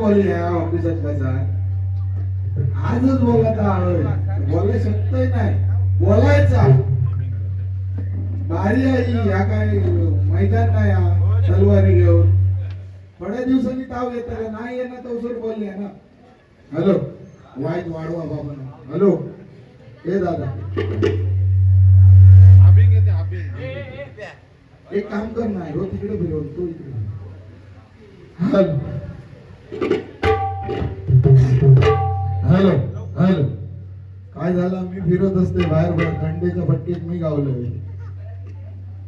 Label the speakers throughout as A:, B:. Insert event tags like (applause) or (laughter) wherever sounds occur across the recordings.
A: कधी ऑफिसात कसा आजच बोलत आहोत बोलायला शकतोय नाही. बोलायचा. भारी आहे या काय मैदान नाही या तलवारी घेऊन. थोड्या दिवसांनी ताव येत नाही येणार तवसर बोलले ना. हॅलो. वाईट वाढवा बाबा हॅलो. हे दादा. एक काम कर ना हो तिकडे फिरव तू इकडे. हॅलो. फिरत असते बाहेर बाहेर थंडीच्या भट्टीत मी गावलोय.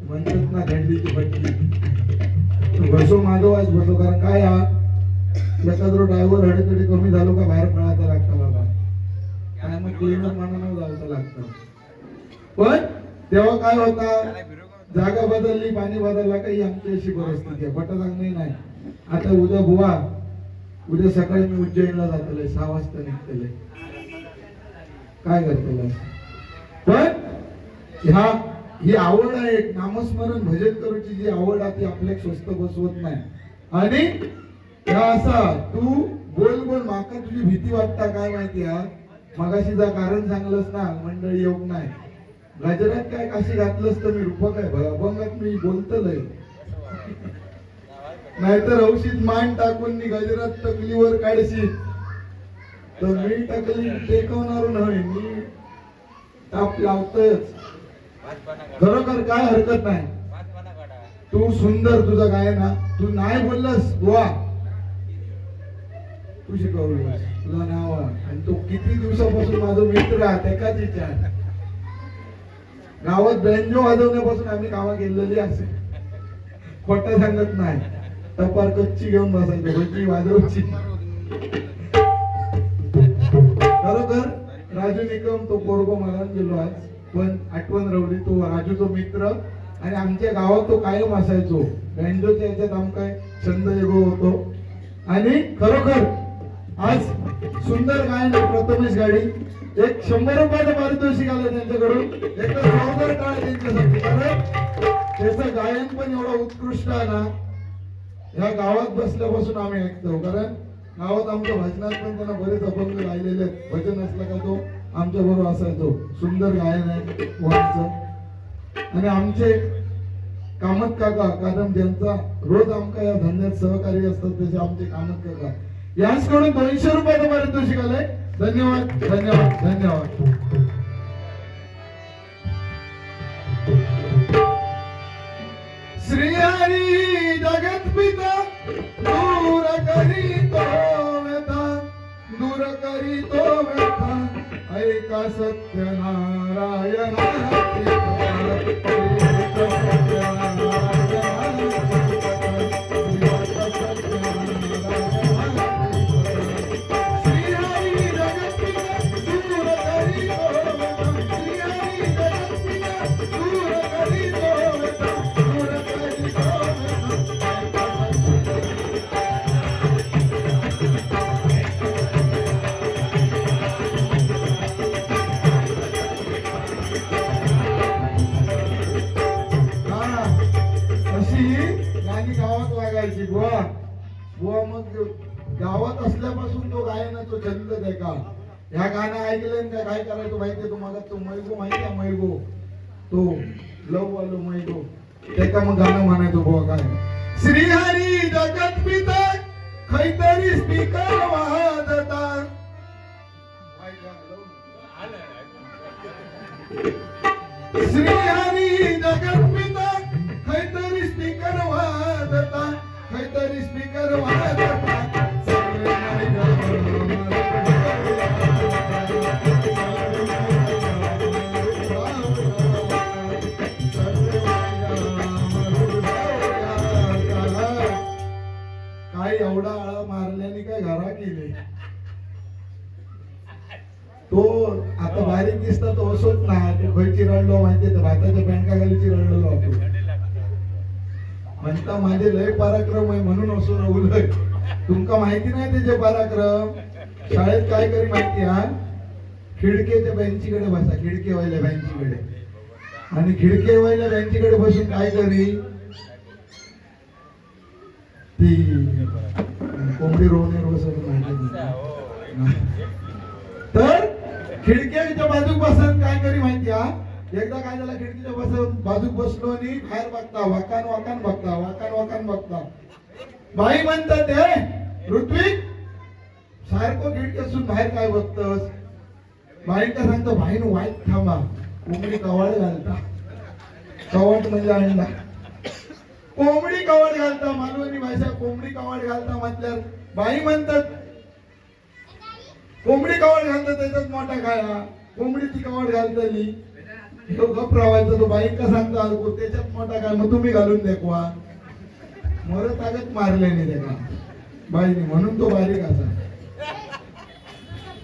A: म्हणतात ना थंडीची भट्टी बसो मागवायच बसो कारण काय हा? एखादं ड्रायव्हर हडकडे कमी झालो का बाहेर पळायचा लागतं बाबा. काय मग क्लिनर मानानं जायचं लागतं. पण तेव्हा काय होता? जागा बदलली पाणी बदलला काही आमची अशी परिस्थिती आहे. बटा चांगली नाही. आता उद्या बुवा उद्या सकाळी मी उज्जैनला जातले सहा वाजता निघतले काय करतले पण ह्या ही आवड आहे एक नामस्मरण भजन करूची जी आवड आहे ती आपल्या स्वस्त बसवत नाही. आणि ह्या असा तू बोल बोल माका तुझी भीती वाटता काय माहिती हा मगाशी जा कारण सांगलंस ना मंडळी येऊक नाही गजरात काय काशी घातलंस तर मी रूपक आहे अभंगात मी बोलतलय नाहीतर औषध मान टाकून मी गजरात तकलीवर काढशील. तर मी टकली टेकवणार नाही मी ताप लावतोयच. खरोखर काय हरकत नाही. तू सुंदर तुझं काय ना? तू नाही बोललास गोवा तू शिकवलं तुझं नाव आणि. तू किती दिवसापासून माझा मित्र आहे त्याकाच विचार गावात बेंजो वाजवण्यापासून आम्ही गावात केलेली असे. खोटं सांगत नाही. टपार कच्ची घेऊन बसायची वाजवची. निकम तो पोरगो मला गेलो आहे. पण आठवण रवली तो राजू तो मित्र आणि आमच्या गावात तो कायम असायचो. बेंजोच्या याच्यात आमका छंद एगो होतो. आणि खरोखर आज सुंदर गायन प्रथमेश गाडी. एक शंभर रुपयाचं पारितोषिक आलं त्यांच्याकडून. एक जोरदार टाळ त्यांच्यासाठी. कारण त्याचं गायन पण एवढं उत्कृष्ट आहे ना. ह्या गावात बसल्यापासून आम्ही ऐकतो. कारण गावात आमच्या भजनात पण त्यांना बरेच अभंग राहिलेले आहेत. भजन असलं का तो आमच्या बरोबर असायचो सुंदर गायन आहे वाचं आणि आमचे कामत काका कारण ज्यांचा रोज आमका या धंद्यात सहकारी असतात तसे आमचे कामत काका. याचकडून दोनशे रुपयाचं पारितोषिक आलंय धन्यवाद धन्यवाद धन्यवाद. श्री हरी जगत पिता दूर करी तो व्यथा दूर करी तो व्यथा. ऐका सत्य नारायण खैतरी स्पीकर वाजता श्री हरी जगतपिता खैतरी स्पीकर वाजता खैतरी स्पीकर वाजता घरा गेले. तो आता बारीक दिसता तो असोच ना तो चिरडलो माहितीये तर भाताच्या बँका खाली चिरडलो आपण म्हणता माझे लय पराक्रम आहे म्हणून असो रवलय तुमका माहिती नाही त्याचे पराक्रम? शाळेत काय करी माहिती हा? खिडकेच्या बँचीकडे बसा खिडकेवाल्या बँचीकडे. आणि खिडके बँचीकडे बसून काय करी? ती कोंबडी बसून माहिती नाही. (laughs) तर खिडक्याच्या बाजूक बसून काय करी माहिती हा? एकदा काय झालं खिडकीच्या बसून बाजूक बसलो आणि बाहेर बघता वाकान वाकान बघता वाकान वाकान बघता. बाई म्हणतात ते ऋत्विक सारखं खिडकीसून बाहेर काय बघतस? बाईका सांगतो बाईन वाईट थांबा कोंबडी कवाड घालता. कवाट म्हणजे अंडा. कोंबडी कवड घालता मालवणी भाषा कोंबडी कवड घालता म्हटल्यावर बाई म्हणतात कोंबडी कवड घालता त्याच्यात मोठा खाया कोंबडी ती कवाड घालतली. तो गप रावायचा तो बाई का सांगता अडको त्याच्यात मोठा काय मग तुम्ही घालून देखवा मरत आगत मारले नाही त्याला. बाईने म्हणून तो बारीक असा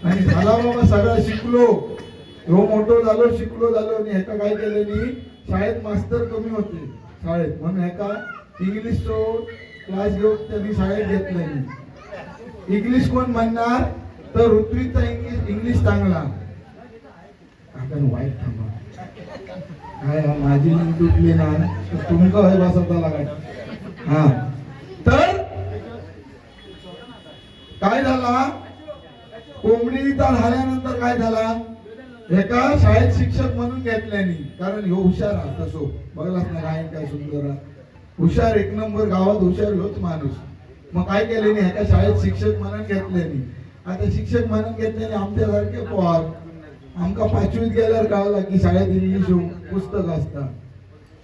A: आणि झाला बाबा सगळं शिकलो. ह्यो मोठो झालो शिकलो झालो आणि ह्याका काय केलेली शाळेत मास्तर कमी होते. शाळेत. म्हणून ह्याका इंग्लिश तो क्लास घेऊन त्यांनी शाळेत घेतलेली इंग्लिश कोण म्हणणार? तर ऋत्विकचा इंग्लिश इंग्लिश चांगला. आपण वाईट थांबा. काय माझी तुटली ना. तर तुमका हय बसवता लागत हा. तर काय झाला? कोंबडीचा झाल्यानंतर काय झाला? एका शाळेत शिक्षक म्हणून घेतल्यानी कारण ह्यो हुशार हा तसो. बघलाच ना काय काय सुंदर हुशार एक नंबर गावात हुशार होत माणूस. मग काय केल्याने नाही एका शाळेत शिक्षक म्हणून घेतल्यानी आता शिक्षक म्हणून घेतल्याने आमच्यासारखे पोहार. आमका पाचवीत गेल्यावर कळला की शाळेत इंग्लिश हो, पुस्तक असता.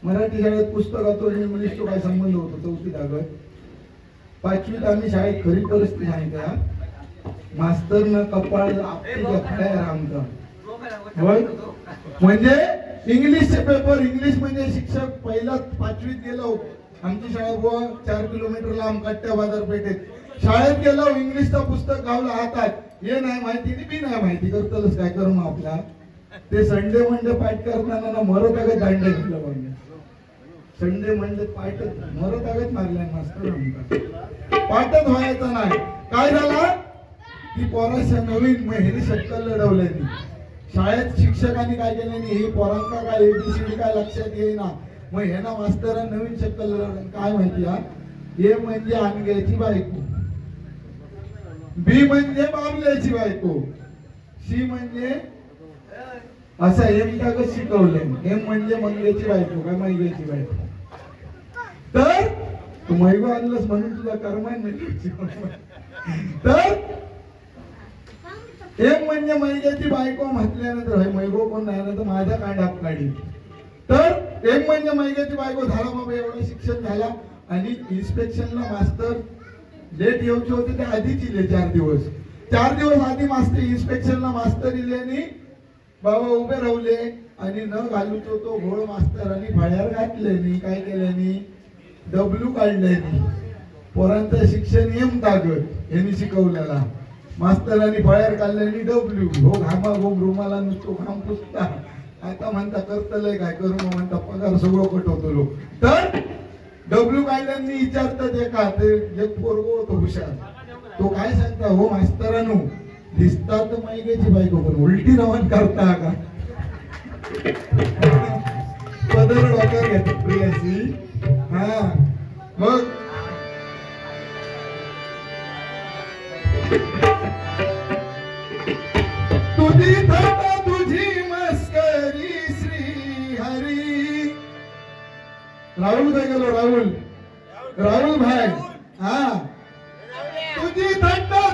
A: मराठी शाळेत पुस्तकातो आणि इंग्लिशचा काय संबंध होतो चौथी आगत पाचवीत आम्ही शाळेत खरी परिस्थिती सांगितल्या मास्तरनं कपाळ आपली जखडाय आमचा म्हणजे इंग्लिशचे पेपर इंग्लिश म्हणजे शिक्षक पहिला पाचवीत गेलो. आमची शाळा बुवा चार किलोमीटर लांब कट्ट्या बाजारपेठेत. शाळेत गेलो इंग्लिशचा पुस्तक गावला हातात. हे नाही माहिती बी नाही माहिती. करतलच काय करू मग आपला? ते संडे मंडे पाठ करताना ना मरत आगत दांडे घेतलं म्हणजे संडे मंडे पाठच मरत आगत मारलाय मास्तर पाठच व्हायचा नाही. काय झाला? ती पोराच्या नवीन महिने शक्कल लढवल्यानी शाळेत शिक्षकांनी काय केलं नाही? हे पोरांका काय एबीसीडी काय लक्षात येईना. मग हे ना मास्तर नवीन शक्कल काय माहिती हा? ए म्हणजे आणग्याची बायको. बी म्हणजे बाबल्याची बायको. सी म्हणजे असं एम का शिकवलं एम म्हणजे मंग्याची बायको काय मैग्याची बायको. तर तू मैगो आणलंस म्हणून तुला कर्म (laughs) तर एक म्हणजे मैद्याची बायको म्हटल्यानंतर हे मैगो कोण राहिलं तर माझ्या कांडाप काढी तर एक म्हणजे मैद्याची बायको झाला बाबा एवढं शिक्षण झाला. आणि इन्स्पेक्शनला मास्तर लेट येऊचे होते ते आधीच इले चार दिवस. चार दिवस आधी मास्तर इन्स्पेक्शनला मास्तर इले आणि बाबा उभे राहले आणि न घालूचो तो घोळ मास्तर आणि फळ्यावर घातल्यानी काय केल्यानी डब्ल्यू काढल्यानी पोरांचं शिक्षण एम तागत यांनी शिकवलेला. मास्तरांनी बाहेर काढल्यानी डबल्यू. हो घामा घोम रुमाला नुसतो घाम पुसता. आता म्हणता करतलंय काय? करू म्हणता पगार सगळं कट होतो लोक. तर डब्ल्यू काढल्यांनी विचारतात एका ते एक पोरगो होतो हुशार. तो काय सांगता? हो मास्तरानू दिसता तर मैगेची बायको पण उलटी रवान करता का? पदर डॉक्टर घेतो प्रियासी हा मग तुझी थट्टा तुझी मस्करी श्री हरी. राहुल काय गेलो राहुल. राहुल भाई हा. तुझी थट्टा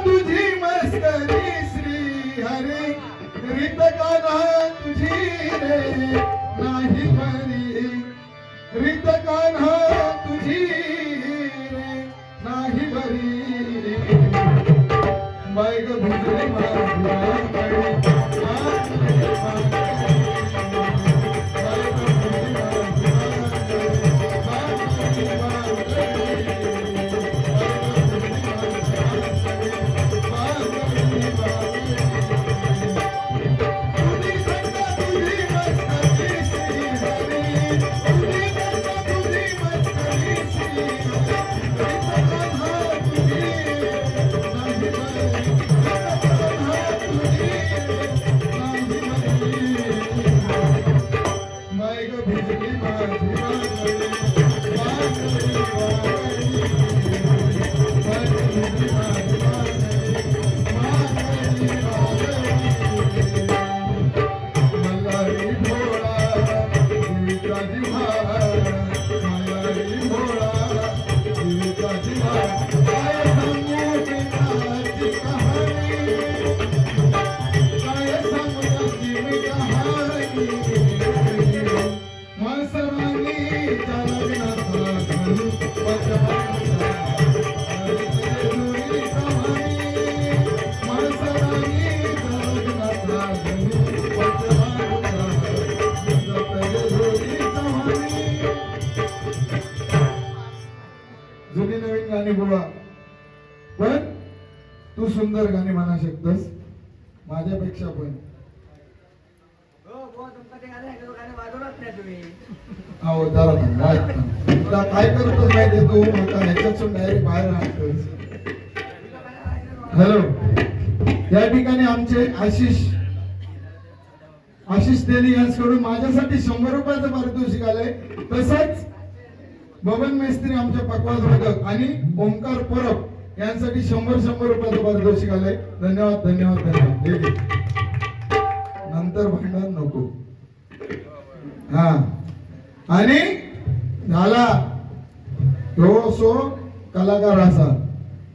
A: अहो वाईट थांब. तुला काय करतोस माहितीये तू ह्याच्यातून डायरेक्ट बाहेर हॅलो या ठिकाणी आमचे आशिष आशिष तेली यांच्याकडून माझ्यासाठी शंभर रुपयाचं पारितोषिक आलंय. तसंच बबन मेस्त्री आमचे पकवाज भगत आणि ओंकार परब यांसाठी शंभर शंभर रुपयाचं पारितोषिक आलंय. धन्यवाद धन्यवाद धन्यवाद. हे. नंतर भांडण नको. हा. आणि झाला. तो सो कलाकार असा.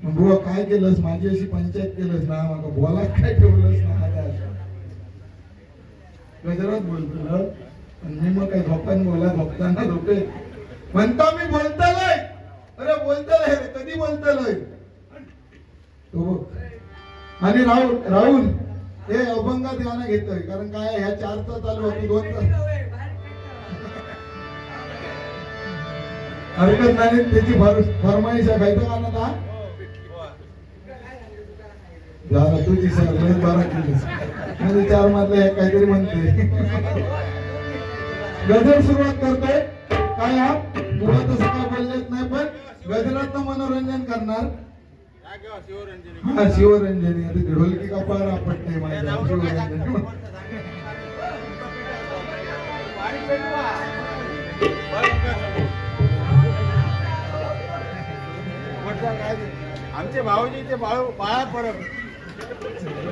A: मग बुवा काय केलंस? माझी अशी पंचायत केलंस ना? मग बोला काय ठेवलंस ना? गजरात बोलतो मी मग काय झोपान बोला झोपताना झोपे. म्हणता मी बोलतालय अरे बोलतालय रे, कधी बोलतालय तो आणि राहुल राहुल. हे अभंगात गाणं घेतोय कारण काय ह्या चार तास चालू होती दोन तास हरकत नाही त्याची फरमाईश आहे खायचं गाणं का झालं तुझी सर बारा केलीस म्हणजे चार मधले हे काहीतरी म्हणते. गजर सुरुवात करतोय. काय हा? तुला तसं काय बोललेच नाही पण गजरात मनोरंजन करणार. हा शिवरंजनी. आता ढोलकी का पार आपटते माझ्या? शिवरंजनी.
B: आमचे भाऊजी ते बाळू बाळा परब.
A: सुनील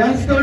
A: यांच्याकडून हे शंभर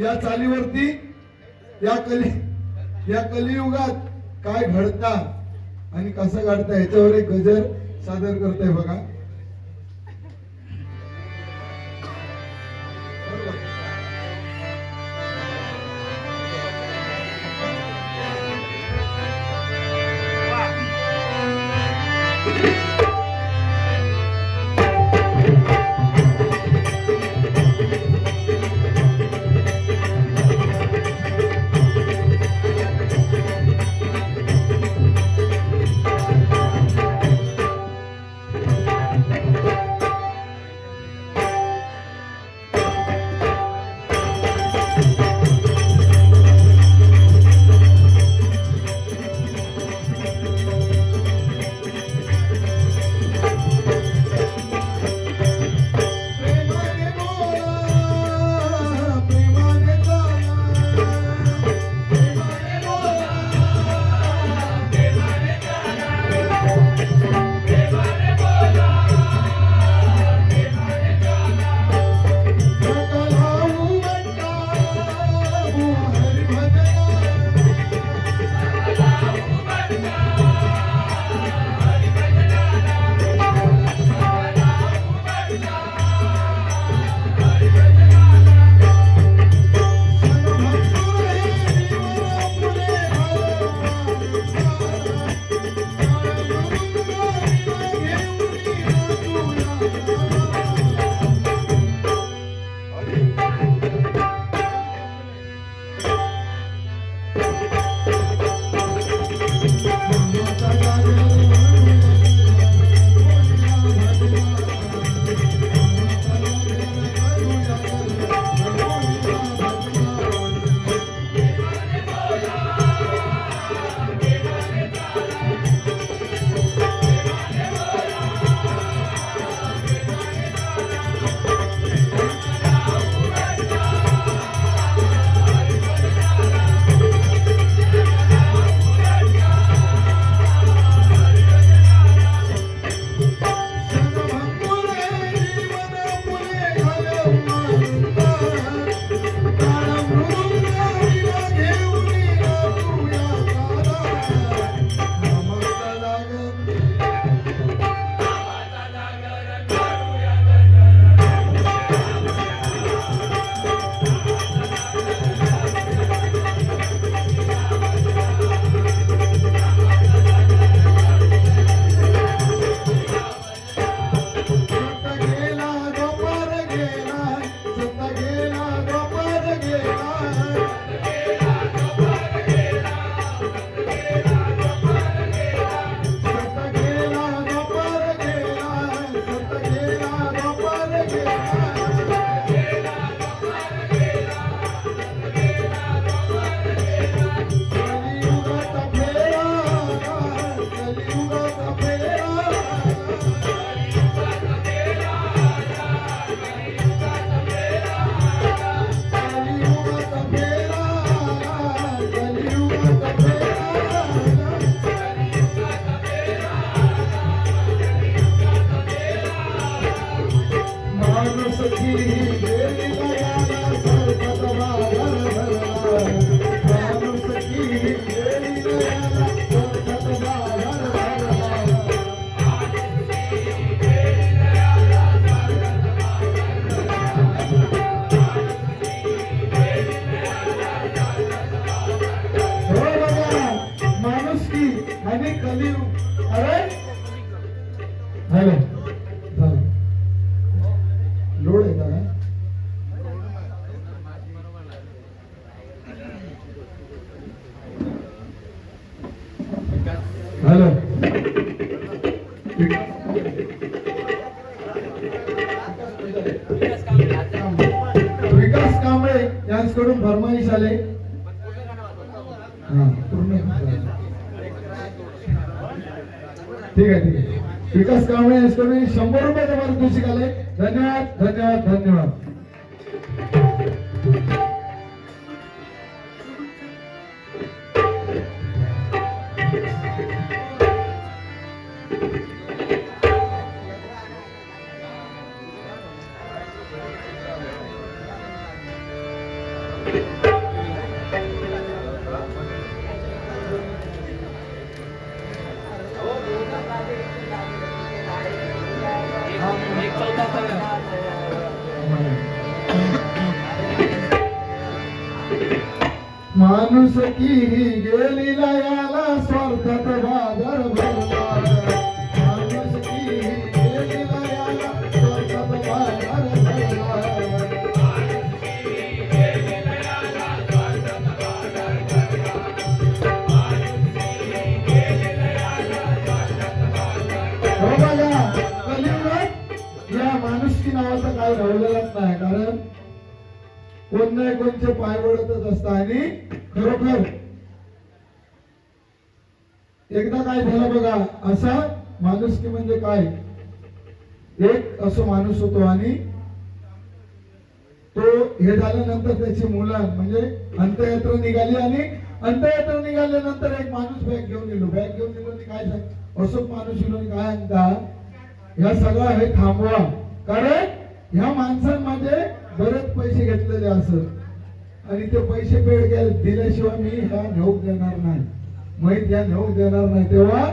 A: या चालीवरती या कली या कलियुगात काय घडता आणि कसं घडता याच्यावर एक गजर सादर करताय बघा. विकास कांबळे यांच्याकडून शंभर रुपये तुम्हाला पारितोषिक आले धन्यवाद धन्यवाद धन्यवाद Thank you. माणूस की गेली लयाला स्वार्थात बाजार भरला माणूस की गेली लयाला स्वार्थात बाजार हो या माणुसकी नावाचं काय राहिलेलाच नाही. कारण कोण नाही कोणचे पाय वळतच असत आणि खरोखर. एकदा काय झालं बघा असा माणूस की म्हणजे काय? एक असो माणूस होतो आणि तो हे झाल्यानंतर त्याची मुलं म्हणजे अंत्ययात्रा निघाली आणि अंत्ययात्रा निघाल्यानंतर एक माणूस बॅग घेऊन गेलो. बॅग घेऊन गेलो म्हणजे काय सांग अशोक माणूस येलो काय म्हणता ह्या सगळं हे थांबवा. कारण ह्या माणसानं माझे बरेच पैसे घेतलेले असत. आणि ते पैसे पेड गेले दिल्याशिवाय मी हा नेऊक देणार नाही. माहीत या नेऊक देणार नाही. तेव्हा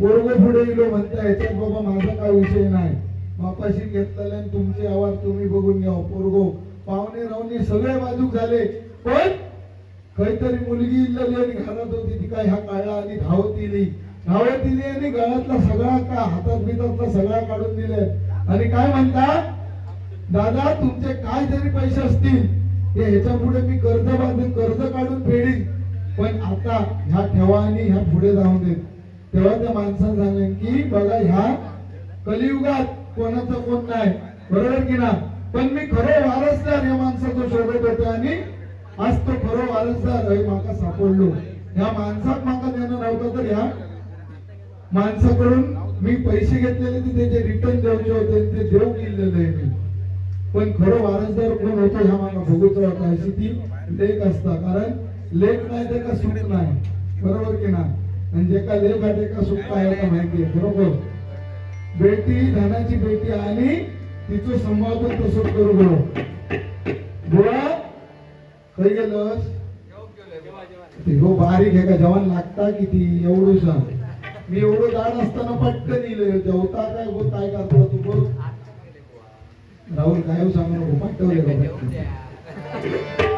A: पोरग पुढे गेलो म्हणता याच्यात बाबा माझा काय विषय नाही. बापाशी घेतलेले आणि तुमचे आवाज तुम्ही बघून घ्या पोरगो. पाहुणे रावणे सगळे बाजूक झाले. पण काहीतरी मुलगी इल्लली आणि घरात होती ती काय ह्या काळा आणि धावत इली धावत इली आणि गळ्यातला सगळा का हातात बितातला सगळा काढून दिले आणि काय म्हणतात दादा तुमचे काय जरी पैसे असतील. ते ह्याच्या पुढे मी कर्ज बांधून कर्ज काढून फेडीन. पण आता ह्या ठेवा आणि ह्या पुढे जाऊन देत. तेव्हा त्या माणसानं सांगेन की बघा ह्या कलियुगात कोणाचं कोण नाही. बरोबर की ना पण मी खरं वारसदार या माणसाचं शोधत होतो आणि आज तो खरं वारसदार माका सापडलो. ह्या माणसात माका देणं नव्हतं तर ह्या माणसाकडून मी पैसे घेतलेले ते त्याचे रिटर्न द्यायचे होते ते देऊ गेलेले आहे मी. पण खरं वारसदार कोण होतो ह्या मला बघूचं होता अशी ती लेख असता. कारण लेख नाही ते का सुख नाही? बरोबर की ना आणि जे का लेख आहे ते का सुख काय आहे माहिती आहे. बरोबर? बेटी धनाची बेटी आणि तिचं सांभाळतो तसं करू बरो. बोला खरी गेलंस? हो बारीक आहे का? जवान लागता किती? एवढूसा मी एवढं जाड असताना पटकन येईल जेवता काय हो काय करतो? तू बघ राहुल काय सांगू नको पाठवले का पटकन.